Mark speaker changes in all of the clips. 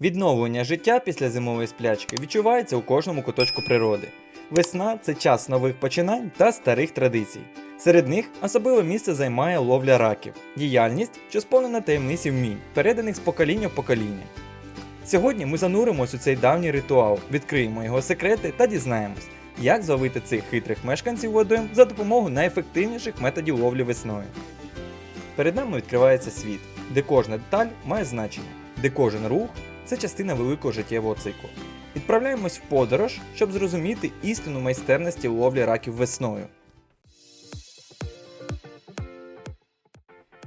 Speaker 1: Відновлення життя після зимової сплячки відчувається у кожному куточку природи. Весна це час нових починань та старих традицій. Серед них особливе місце займає ловля раків, діяльність, що сповнена таємниць і вмінь, переданих з покоління в покоління. Сьогодні ми зануримось у цей давній ритуал, відкриємо його секрети та дізнаємось, як зловити цих хитрих мешканців водойм за допомогою найефективніших методів ловлі весною. Перед нами відкривається світ, де кожна деталь має значення, де кожен рух це частина великого життєвого циклу. Відправляємось в подорож, щоб зрозуміти істину майстерності ловлі раків весною.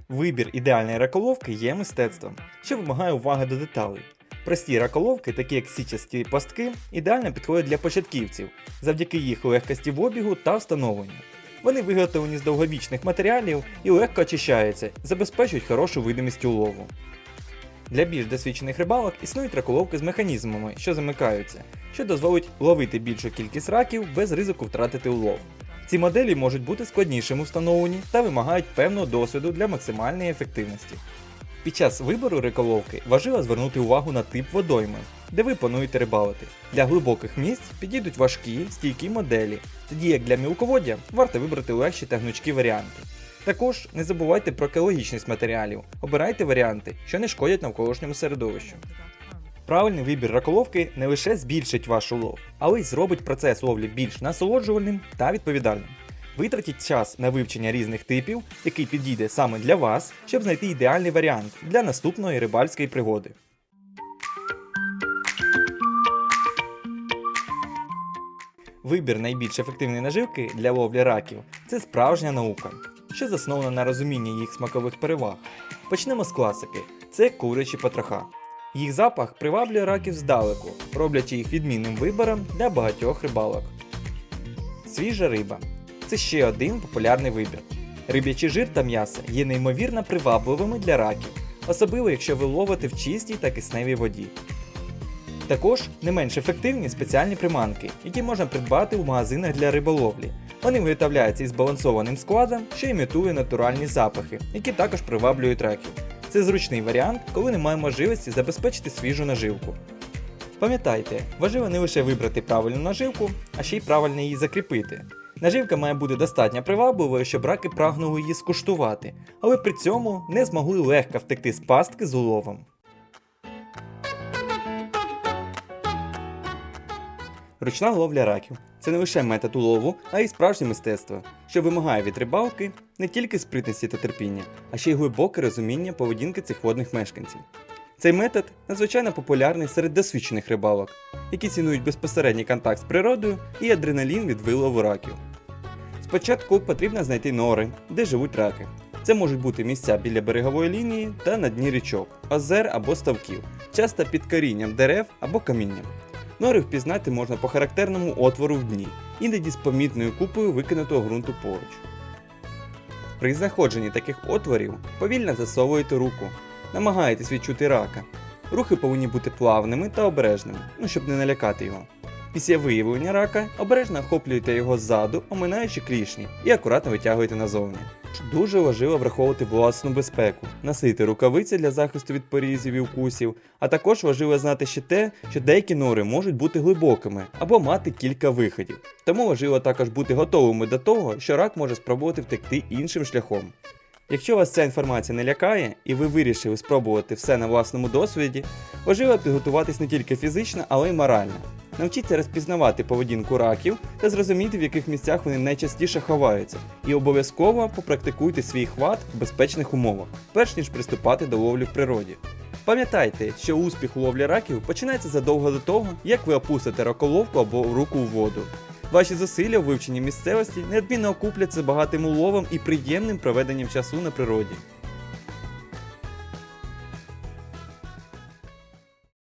Speaker 1: Вибір ідеальної раколовки є мистецтвом, що вимагає уваги до деталей. Прості раколовки, такі як січасті пастки, ідеально підходять для початківців завдяки їх легкості в обігу та встановленню. Вони виготовлені з довговічних матеріалів і легко очищаються, забезпечують хорошу видимість улову. Для більш досвідчених рибалок існують раколовки з механізмами, що замикаються, що дозволить ловити більшу кількість раків без ризику втратити улов. Ці моделі можуть бути складнішими у встановленні та вимагають певного досвіду для максимальної ефективності. Під час вибору риболовки важливо звернути увагу на тип водойми, де ви плануєте рибалити. Для глибоких місць підійдуть важкі, стійкі моделі, тоді як для мілководдя варто вибрати легші та гнучкі варіанти. Також не забувайте про екологічність матеріалів, обирайте варіанти, що не шкодять навколишньому середовищу. Правильний вибір раколовки не лише збільшить ваш улов, але й зробить процес ловлі більш насолоджувальним та відповідальним. Витратіть час на вивчення різних типів, який підійде саме для вас, щоб знайти ідеальний варіант для наступної рибальської пригоди. Вибір найбільш ефективної наживки для ловлі раків це справжня наука, що заснована на розумінні їх смакових переваг. Почнемо з класики: це курячі потроха. Їх запах приваблює раків здалеку, роблячи їх відмінним вибором для багатьох рибалок. Свіжа риба це ще один популярний вибір. Риб'ячий жир та м'ясо є неймовірно привабливими для раків, особливо якщо ви ловите в чистій та кисневій воді. Також не менш ефективні спеціальні приманки, які можна придбати в магазинах для риболовлі. Вони виготовляються із збалансованим складом, що імітує натуральні запахи, які також приваблюють раків. Це зручний варіант, коли немає можливості забезпечити свіжу наживку. Пам'ятайте, важливо не лише вибрати правильну наживку, а ще й правильно її закріпити. Наживка має бути достатньо привабливою, щоб раки прагнули її скуштувати, але при цьому не змогли легко втекти з пастки з уловом. Ручна ловля раків це не лише метод улову, а й справжнє мистецтво, що вимагає від рибалки не тільки спритності та терпіння, а ще й глибоке розуміння поведінки цих водних мешканців. Цей метод надзвичайно популярний серед досвідчених рибалок, які цінують безпосередній контакт з природою і адреналін від вилову раків. Спочатку потрібно знайти нори, де живуть раки. Це можуть бути місця біля берегової лінії та на дні річок, озер або ставків, часто під корінням дерев або камінням. Нори впізнати можна по характерному отвору в дні, іноді з помітною купою викинутого ґрунту поруч. При знаходженні таких отворів повільно засовуєте руку, намагаєтесь відчути рака. Рухи повинні бути плавними та обережними, ну щоб не налякати його. Після виявлення рака обережно охоплюєте його ззаду, оминаючи клішні, і акуратно витягуєте назовні. Дуже важливо враховувати власну безпеку, носити рукавиці для захисту від порізів і укусів, а також важливо знати ще те, що деякі нори можуть бути глибокими або мати кілька виходів. Тому важливо також бути готовими до того, що рак може спробувати втекти іншим шляхом. Якщо вас ця інформація не лякає і ви вирішили спробувати все на власному досвіді, важливо підготуватись не тільки фізично, але й морально. Навчіться розпізнавати поведінку раків та зрозуміти, в яких місцях вони найчастіше ховаються, і обов'язково попрактикуйте свій хват в безпечних умовах, перш ніж приступати до ловлі в природі. Пам'ятайте, що успіх у ловлі раків починається задовго до того, як ви опустите раколовку або руку у воду. Ваші зусилля у вивченні місцевості неодмінно окупляться багатим уловом і приємним проведенням часу на природі.